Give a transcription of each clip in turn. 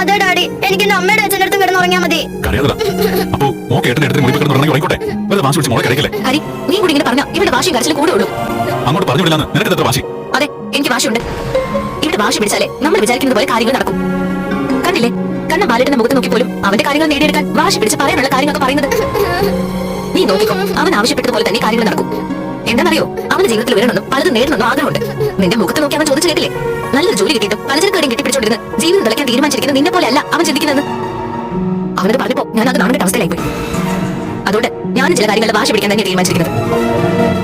അതെ ഡാഡി എനിക്ക് എന്റെ അമ്മയുടെ അച്ഛന്റെ അടുത്ത് കിടന്നുറങ്ങിയാ മതി. അപ്പോ മോക്ക് ഏട്ടന്റെ അടുത്ത് മുടി കിടന്ന് ഉറങ്ങി ഉറങ്ങിക്കോട്ടെ വെറുതെ വാശി പിടിച്ച് മോളെ കരയ്ക്കല്ലേ? ഹരി നീ കൂടി ഇങ്ങനെ പറഞ്ഞ ഇവിടെ വാശിയും കരച്ചിലും കൂടെ ഉള്ളൂ. അങ്ങോട്ട് പറഞ്ഞു വിടില്ലാന്ന് നിനക്ക് എത്ര വാശി? അതെ എനിക്ക് വാശിയുണ്ട്. ഇവിടെ വാശി പിടിച്ചാലേ നമ്മൾ വിചാരിക്കുന്നത് പോലെ കാര്യങ്ങൾ നടക്കും. കണ്ടില്ലേ? കണ്ണ ബാലേട്ടന്റെ മുഖത്ത് നോക്കിപ്പോലും അവന്റെ കാര്യങ്ങൾ നേടിയെടുക്കാൻ വാശി പിടിച്ച് പറയാനുള്ള കാര്യങ്ങളൊക്കെ പറയുന്നത്. നീ നോക്കിക്കോ അവൻ ആവശ്യപ്പെട്ടതുപോലെ തന്നെ കാര്യങ്ങൾ നടക്കും. എന്താണെന്നറിയോ? അവന്റെ ജീവിതത്തിൽ വരണമെന്നും പലതും നേടണമെന്നും ആഗ്രഹമുണ്ട്. നിന്റെ മുഖത്ത് നോക്കി അവൻ ചോദിച്ചു കേട്ടില്ലേ നല്ലൊരു ജോലി കിട്ടിയിട്ടും പലചരക്ക് കടയും കെട്ടിപ്പിടിച്ചോണ്ടിരുന്ന് ജീവിതം തിളയ്ക്കാൻ തീരുമാനിച്ചിരിക്കുന്ന നിന്നെ പോലെ അല്ല അവൻ ചിന്തിക്കുന്നത് അവനത് പറഞ്ഞപ്പോ ഞാൻ അത് നാടിന്റെ അവസ്ഥയിലായി പോയി അതുകൊണ്ട് ഞാൻ ചില കാര്യങ്ങളുടെ വാശി പിടിക്കാൻ തന്നെ തീരുമാനിച്ചിരിക്കുന്നത്.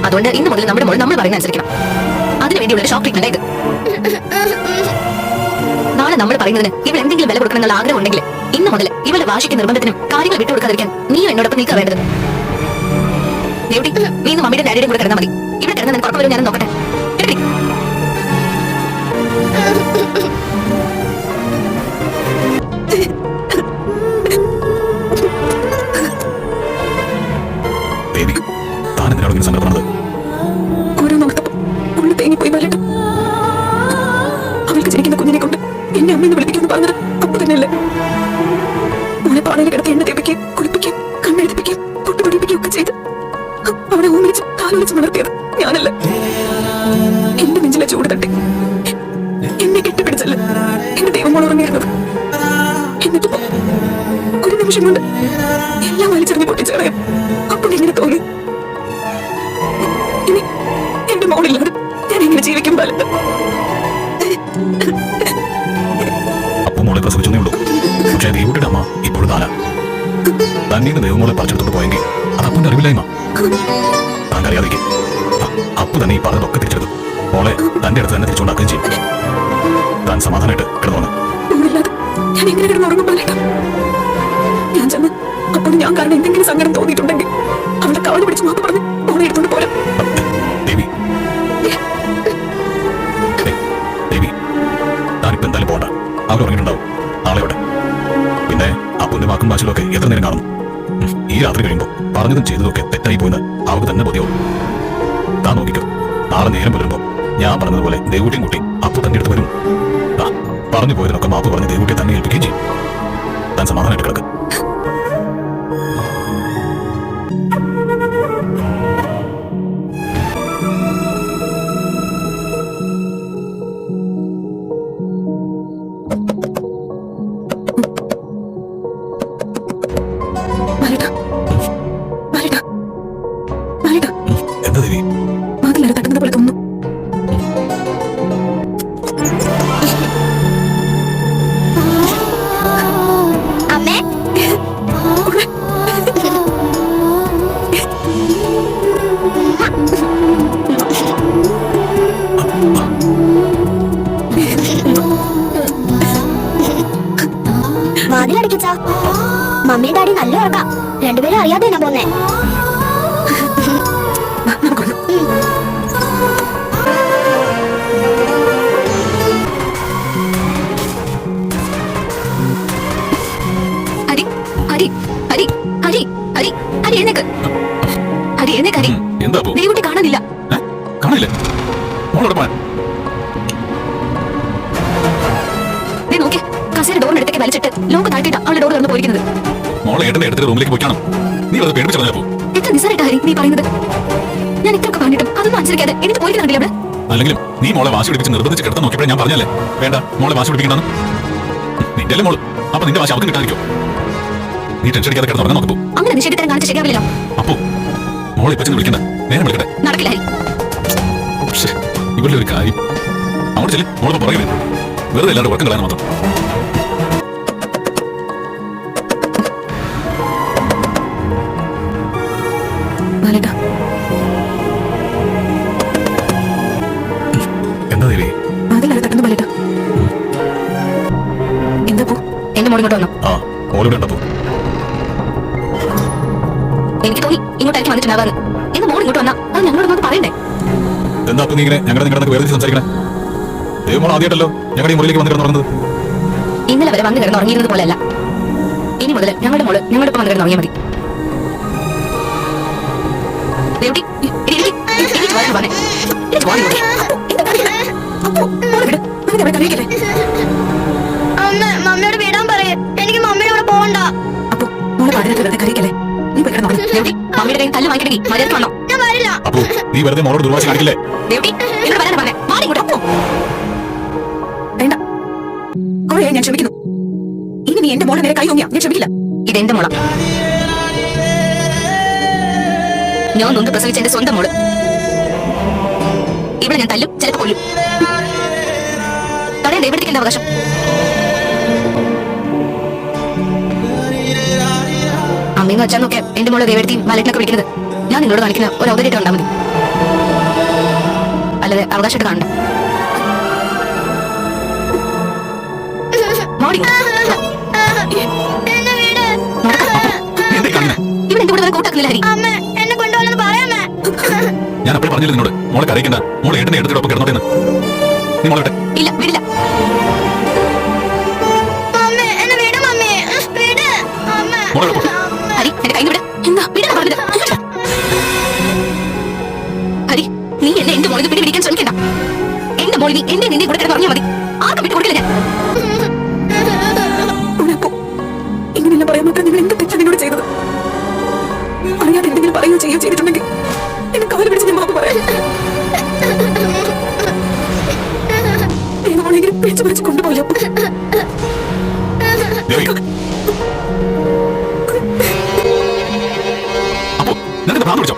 അതുകൊണ്ട് ഇന്ന് മുതൽ നമ്മുടെ മോൾ നമ്മൾ പറയുന്ന അനുസരിക്കണം. അതിനുവേണ്ടിയുള്ള ഷോക്ക് ട്രീറ്റ്മെന്റ് ഇത്. നാളെ നമ്മൾ പറയുന്നതിന് ഇവൾ എന്തെങ്കിലും വില കൊടുക്കണമെന്നുള്ള ആഗ്രഹം ഉണ്ടെങ്കിൽ ഇന്ന് മുതൽ ഇവളുടെ വാശിക്ക് നിർബന്ധത്തിനും കാര്യങ്ങൾ വിട്ടുകൊടുക്കാതിരിക്കാൻ നീ എന്നോടൊപ്പം നീക്ക വേണ്ടത്. ദേവട്ടി നീ മമ്മിയുടെ ഡാഡിയുടെ കൂടെ കിടന്നാൽ മതി. ഇവിടെ കിടന്ന് നിനക്ക് ഉറക്കം വരും ഞാൻ നോക്കട്ടെ. അവൾക്ക് ജനിക്കുന്ന കുഞ്ഞിനെ കൊണ്ട് എന്നെ അമ്മയെന്ന് വിളിപ്പിക്കുമെന്ന് കാലുവലിച്ച് വളർത്തിയത് ഞാനല്ല. എന്റെ നെഞ്ചിലെ ചൂട് തട്ടി. എന്നെ കെട്ടിപ്പിടിച്ചല്ല. എന്റെ ദൈവമോൾ ഉറങ്ങിയിരുന്നത്. എന്നിട്ട് ഒരു നിമിഷം കൊണ്ട് എല്ലാം വലിച്ചെറിഞ്ഞ് പൊട്ടിച്ചേളയാം അപ്പോൾ എങ്ങനെ തോന്നി. ഇനി എന്റെ മോളില്ലാതെ ഞാൻ എങ്ങനെ ജീവിക്കും ബാലത്ത് ഇപ്പോഴും നാല. തന്നെ ദൈവമോളെ പറിച്ചെടുത്തോട്ട് പോയെങ്കിൽ അത് അപ്പന്റെ അറിവില്ലായ്മ. താൻ അറിയാതിരിക്കും അപ്പു തന്നെ ഈ പറഞ്ഞതൊക്കെ തിരിച്ചെടുത്തു. മോളെ തന്റെ അടുത്ത് തന്നെ തിരിച്ചുണ്ടാക്കുകയും ചെയ്യും. താൻ സമാധാനമായിട്ട് കിടന്നു ഞാൻ എങ്ങനെ കിടന്നുറങ്ങും ബാലേട്ട ഞാൻ ചെന്ന് അപ്പോൾ ഞാൻ കാരണം എന്തെങ്കിലും സങ്കടം തോന്നിയിട്ടുണ്ടെങ്കിൽ അവളുടെ കാൽ പിടിച്ച് മാപ്പ് പറഞ്ഞ് മോളെ എടുത്തോണ്ട് പോരാ. ദേവി. ദേവി താനിപ്പോ എന്തായാലും പോണ്ട. അവർ ഉറങ്ങിയിട്ടുണ്ടാവും. നാളെ ഇവിടെ. പിന്നെ അപ്പുന്റെ വാക്കും വാശലും എത്ര നേരം കാണും ഉം, ഈ രാത്രി കഴിയുമ്പോൾ പറഞ്ഞതും ചെയ്തതൊക്കെ തെറ്റായി പോയെന്ന് അവർക്ക് തന്നെ ബോധ്യവും താൻ നോക്കിക്കോ നാളെ നേരം വരുമ്പോൾ ഞാൻ പറഞ്ഞതുപോലെ ദേവൂട്ടിയും കുട്ടി അപ്പു തന്റെ അടുത്ത് വരും. പറഞ്ഞു പോയതിനൊക്കെ മാപ്പ് പറഞ്ഞ് ദേവൂട്ടിയെ തന്നെ ഏൽപ്പിക്കുകയും ചെയ്യും. താൻ സമാധാനമായിട്ട് കിടക്ക്. മമ്മി ഡാഡി നല്ല ഉറക്കാം. രണ്ടുപേരും അറിയാതെ തന്നെ പോന്നെ. ഡോറിനടുത്തേക്ക് കാണാനില്ല? കാണില്ലേ മോളോട് നോക്കി കസേര വലിച്ചിട്ട് ലോക്ക് താഴ്ത്തിയിട്ട് അവളുടെ ഡോർ തുറന്ന് പോയിരിക്കുന്നത്. മോളെ ഏട്ടന്റെ എടുത്തിട്ട് റൂമിലേക്ക് പോയിക്കണം? നീ അത് പേടിപ്പിച്ചു കളഞ്ഞപ്പോ എത്ര നിസ്സാരായിട്ടാ ഹരി നീ പറയുന്നത്? ഞാൻ ഇത്രയൊക്കെ പറഞ്ഞിട്ടും അതൊന്നും അനുസരിക്കാതെ എനിക്ക് പോയിരിക്കുന്നില്ല അവിടെ അല്ലെങ്കിലും നീ മോളെ വാശി പിടിപ്പിച്ച് നിർബന്ധിച്ച് കിടത്താൻ നോക്കിയപ്പോഴേ ഞാൻ പറഞ്ഞല്ലേ? വേണ്ട മോളെ വാശി പിടിപ്പിക്കണ്ടെന്ന് നിന്റെ അല്ലേ മോൾ? അപ്പൊ നിന്റെ വാശി അവർക്ക് കിട്ടാതിരിക്കും? നീ ടെൻഷൻ അടിക്കാതെ കിടന്നുറങ്ങാൻ നോക്കൂ അങ്ങനെ നിഷേധിത്തരം കാണിച്ച് ശരിയാവില്ലല്ലോ. അപ്പോ മോളെ ഇപ്പൊ ചെന്ന് വിളിക്കണ്ട. നേരം വിളിക്കട്ടെ. നടക്കില്ല ഇവരുടെ ഒരു കാര്യം. അങ്ങോട്ട് ചെല്ലി. മോളെ പുറകെ വരും. വെറുതെ എല്ലാവരും ഉറക്കം കളയാൻ മാത്രം. ഉണ്ടപ്പോ എനിക്ക് തോന്നി ഇങ്ങോട്ടായിരിക്കും വന്നിട്ടുണ്ടാവാന്ന് എന്ന് മോൾ ഇങ്ങോട്ട് വന്നാ അത് ഞങ്ങളോട് പറയണ്ടേ എന്താ നീ ഇങ്ങനെ ഞങ്ങളുടെ നിങ്ങളുടെ വേറെ സംസാരിക്കണേ ദൈവമോൾ ആദ്യമായിട്ടല്ലോ ഞങ്ങളുടെ ഈ മുറിയിലേക്ക് വന്ന് കിടന്നുറങ്ങുന്നത് ഇന്നലെ വരെ വന്ന് കിടന്ന് ഉറങ്ങിയിരുന്നത് പോലെയല്ല ഇനി മുതൽ ഞങ്ങളുടെ മോൾ ഞങ്ങളുടെ ഒപ്പം വന്ന് കിടന്ന് ഉറങ്ങിയാൽ മതി ദേവുട്ടി, കയ്യിൽ തല്ല് വന്നോ. ഞാൻ വരില്ല. അപ്പു നീ വെറുതെ മോളോട് ദുർവാശ കാണിക്കില്ലേ? ദേവി എന്നോട് വരാനാ പറഞ്ഞേ? മാറി ഇങ്ങോട്ട് അപ്പോ വേണ്ട. കുറേ ഞാൻ ക്ഷമിക്കുന്നു. ഇനി നീ എന്റെ മോളെ നേരെ കൈ ഓങ്ങിയാ ഞാൻ ക്ഷമിക്കില്ല. ഇതെന്റെ മോള. ഞാൻ നൊന്ത് പ്രസവിച്ച എന്റെ സ്വന്തം മോൾ. ഇവിടെ ഞാൻ തല്ലും ചിലപ്പോ കൊല്ലും. തടയാൻ ദൈവത്തിക്ക് എന്റെ അവകാശം. അമ്മയും അച്ഛനൊക്കെ എന്റെ മോളെ ദേവടുത്തിയും മലറ്റിനൊക്കെ വിളിക്കുന്നത് ഞാൻ നിങ്ങളോട് കാണിക്കുന്ന ഒരു ഔദര്യമായിട്ട് ഉണ്ടാ മതി. അല്ലാതെ അവകാശമായിട്ട് കാണണ്ട. ഇവിടെ എന്റെ കൂടെ കൂട്ടാക്കുന്നില്ല ഹരി. ഞാൻ അപ്പോഴും പറഞ്ഞില്ല നിന്നോട്? മോളെ കരയിക്കണ്ട. മോളെ ഏട്ടനെ എടുത്തിട്ടൊപ്പം കിടന്നോട്ടെ നീ മോളെ ഇല്ല വിടില്ല. നീ എന്നെ എന്റെ മോളിൽ പിടി പിടിക്കാൻ ശ്രമിക്കണ്ട. എന്റെ മോളി നീ എന്റെ നിന്റെ കൂടെ പറഞ്ഞാൽ മതി. ആർക്കും വിട്ടു കൊടുക്കില്ല ഞാൻ. ഉണക്കോ ഇങ്ങനെയെല്ലാം പറയാൻ മാത്രം നിങ്ങൾ എന്ത് തെറ്റാ നിന്നോട് ചെയ്തത്? അറിയാതെ എന്തെങ്കിലും പറയുകയോ ചെയ്യുകയോ ചെയ്തിട്ടുണ്ടെങ്കിൽ എന്നെ കാൽ പിടിച്ച് ഞാൻ മാപ്പ് പറയാം. ദൈവമാണെങ്കിലും പിടിച്ചു പിടിച്ച് കൊണ്ടുപോയോ അപ്പു. നിനക്ക് ഭ്രാന്ത് പിടിച്ചോ?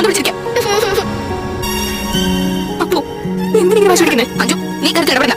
പിടിച്ചിരിക്കാം അപ്പോ എന്തിനെ വാശി പിടിക്കുന്നേ അഞ്ചു നീ കരുത്ത് ഇടപെടില്ല